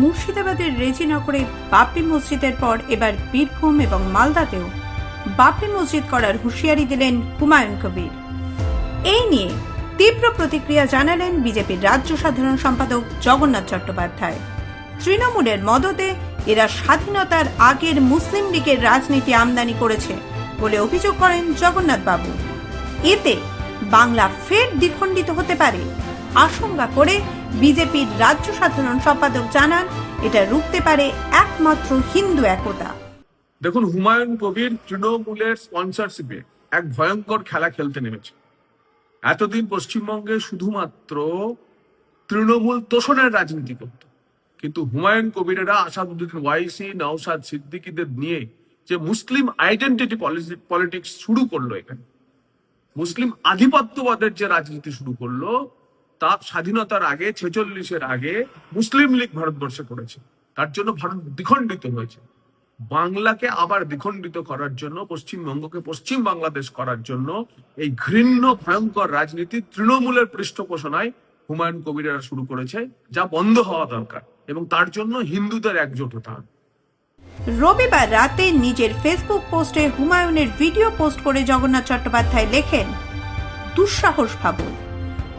মুর্শিদাবাদের রেজিনগরে বাবরি মসজিদের পর এবার বীরভূম এবং মালদাতেও বাবরি মসজিদ করার হুঁশিয়ারি দিলেন হুমায়ুন কবির। এই নিয়ে তীব্র প্রতিক্রিয়া জানালেন বিজেপির রাজ্য সাধারণ সম্পাদক জগন্নাথ চট্টোপাধ্যায়। তৃণমূলের মদতে এরা স্বাধীনতার আগের মুসলিম লীগের রাজনীতি আমদানি করেছে বলে অভিযোগ করেন জগন্নাথ বাবু এতে বাংলা ফের দ্বিখণ্ডিত হতে পারে। আশঙ্কা করে বিজেপির রাজ্য সাধারণ সম্পাদক জানান, এটা রুখতে পারে একমাত্র হিন্দু একতা। দেখুন, হুমায়ুন কবির তৃণমূলের স্পন্সরশিপে এক ভয়ঙ্কর খেলা খেলতে নেমেছে। এতদিন পশ্চিমবঙ্গে শুধুমাত্র তৃণমূল তোষণের রাজনীতি করত। কিন্তু হুমায়ুন কবিরেরা আসাদুদ্দিন ওয়াইসি নওসাদ সিদ্দিকীদের নিয়ে যে মুসলিম আইডেন্টিটি পলিটিক্স শুরু করল এখানে, মুসলিম আধিপত্যবাদের যে রাজনীতি শুরু করল তা স্বাধীনতার আগে, ছেচল্লিশের আগে মুসলিম লীগ ভারতবর্ষে করেছে তার জন্য ভারত দ্বিখণ্ডিত হয়েছে। বাংলাকে আবার দ্বিখণ্ডিত করার জন্য, পশ্চিমবঙ্গকে পশ্চিম বাংলাদেশ করার জন্য এই ঘৃণ্য, ভয়ঙ্কর রাজনীতি তৃণমূলের পৃষ্ঠপোষণায় হুমায়ুন কবিরেরা শুরু করেছে, যা বন্ধ হওয়া দরকার এবং তার জন্য হিন্দুদের একজোট হতে হবে। রবিবার রাতে নিজের ফেসবুক পোস্টে হুমায়ুনের ভিডিও পোস্ট করে জগন্নাথ চট্টোপাধ্যায় লেখেন, দুঃসাহস ভাবুন।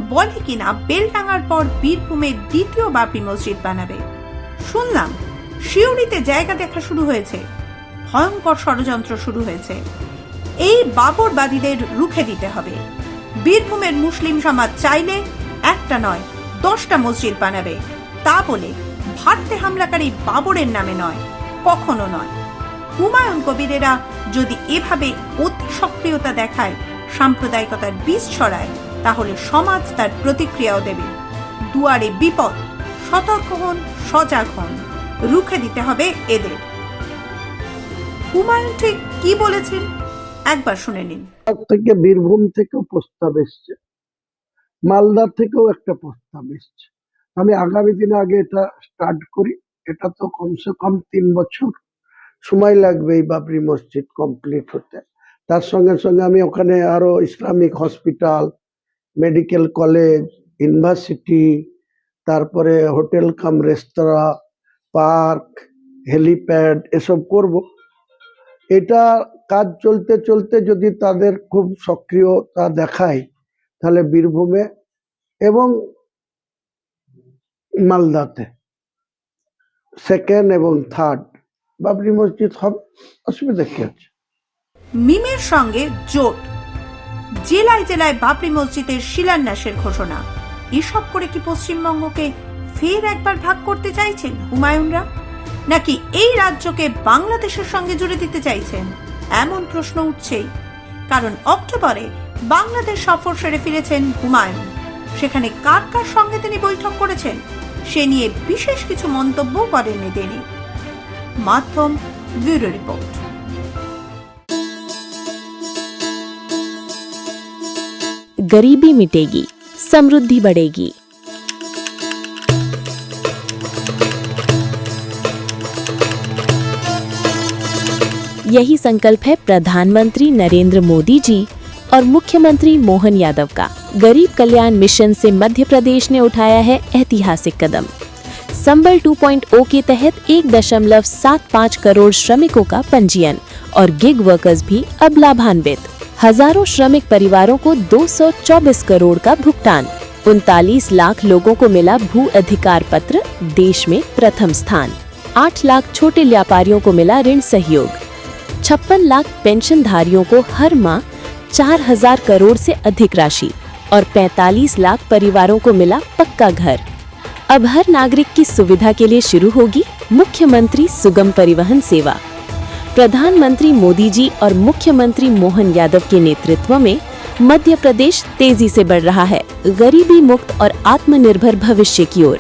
বলে কিনা বেলডাঙ্গার পর বীরভূমে দ্বিতীয় বাবরি মসজিদ বানাবে। শুনলাম, শিউরিতে জায়গা দেখা শুরু হয়েছে। ভয়ঙ্কর ষড়যন্ত্র শুরু হয়েছে। এই বাবরবাদীদের রুখে দিতে হবে। বীরভূমের মুসলিম সমাজ চাইলে একটা নয়, দশটা মসজিদ বানাবে। তা বলে ভারতে হামলাকারী বাবরের নামে নয়, কখনো নয়। হুমায়ুন কবিরেরা যদি এভাবে অতি সক্রিয়তা দেখায়, সাম্প্রদায়িকতার বীজ ছড়ায় তাহলে সমাজ তার প্রতিক্রিয়াও দেবে। দুয়ারে বিপদ, সতর্ক হন, সজাগ হন, রুখে দিতে হবে এদের। হুমায়ুন ঠিক কি বলেছেন? একবার শুনে নিন। থেকে বীরভূম থেকেও প্রস্তাব এসছে। মালদা থেকেও একটা প্রস্তাব এসছে। আমি আগামী দিনে আগে এটা স্টার্ট করি। এটা তো কমসে কম তিন বছর সময় লাগবে এই বাবরি মসজিদ কমপ্লিট হতে। তার সঙ্গে সঙ্গে আমি ওখানে আরও Islamic hospital medical college, university, তারপরে hotel cum, restaurant, park, helipad এসব করব। এটা কাজ চলতে চলতে যদি তাদের খুব সক্রিয়তা দেখায়, তাহলে বীরভূমে এবং মালদাতে সেকেন্ড এবং থার্ড বাবরি মসজিদ হবে, অসুবিধা কি আছে? মিমের সঙ্গে জোট। জেলায় জেলায় বাবরি মসজিদের শিলান্যাসের ঘোষণা। এসব করে কি পশ্চিমবঙ্গকে ফের একবার ভাগ করতে চাইছেন হুমায়ুনরা? নাকি এই রাজ্যকে বাংলাদেশের সঙ্গে জুড়ে দিতে চাইছেন? এমন প্রশ্ন উঠছেই। কারণ অক্টোবরে বাংলাদেশ সফর সেরে ফিরেছেন হুমায়ুন। সেখানে কার কার সঙ্গে তিনি বৈঠক করেছেন, সে নিয়ে বিশেষ কিছু মন্তব্য করেননি তিনি। মাধ্যম ব্যুরো রিপোর্ট। गरीबी मिटेगी, समृद्धि बढ़ेगी। यही संकल्प है प्रधानमंत्री नरेंद्र मोदी जी और मुख्यमंत्री मोहन यादव का। गरीब कल्याण मिशन से मध्य प्रदेश ने उठाया है ऐतिहासिक कदम। संबल 2.0 के तहत एक दशमलव सात पाँच करोड़ श्रमिकों का पंजीयन और गिग वर्कर्स भी अब लाभान्वित। हज़ारों श्रमिक परिवारों को 224 करोड़ का भुगतान। उनतालीस लाख लोगों को मिला भू अधिकार पत्र, देश में प्रथम स्थान। आठ लाख छोटे व्यापारियों को मिला ऋण सहयोग। छप्पन लाख पेंशनधारियों को हर माह चार हज़ार करोड़ से अधिक राशि और 45 लाख परिवारों को मिला पक्का घर। अब हर नागरिक की सुविधा के लिए शुरू होगी मुख्यमंत्री सुगम परिवहन सेवा। प्रधानमंत्री मोदी जी और मुख्यमंत्री मोहन यादव के नेतृत्व में मध्य प्रदेश तेज़ी से बढ़ रहा है। गरीबी मुक्त और आत्मनिर्भर भविष्य की ओर।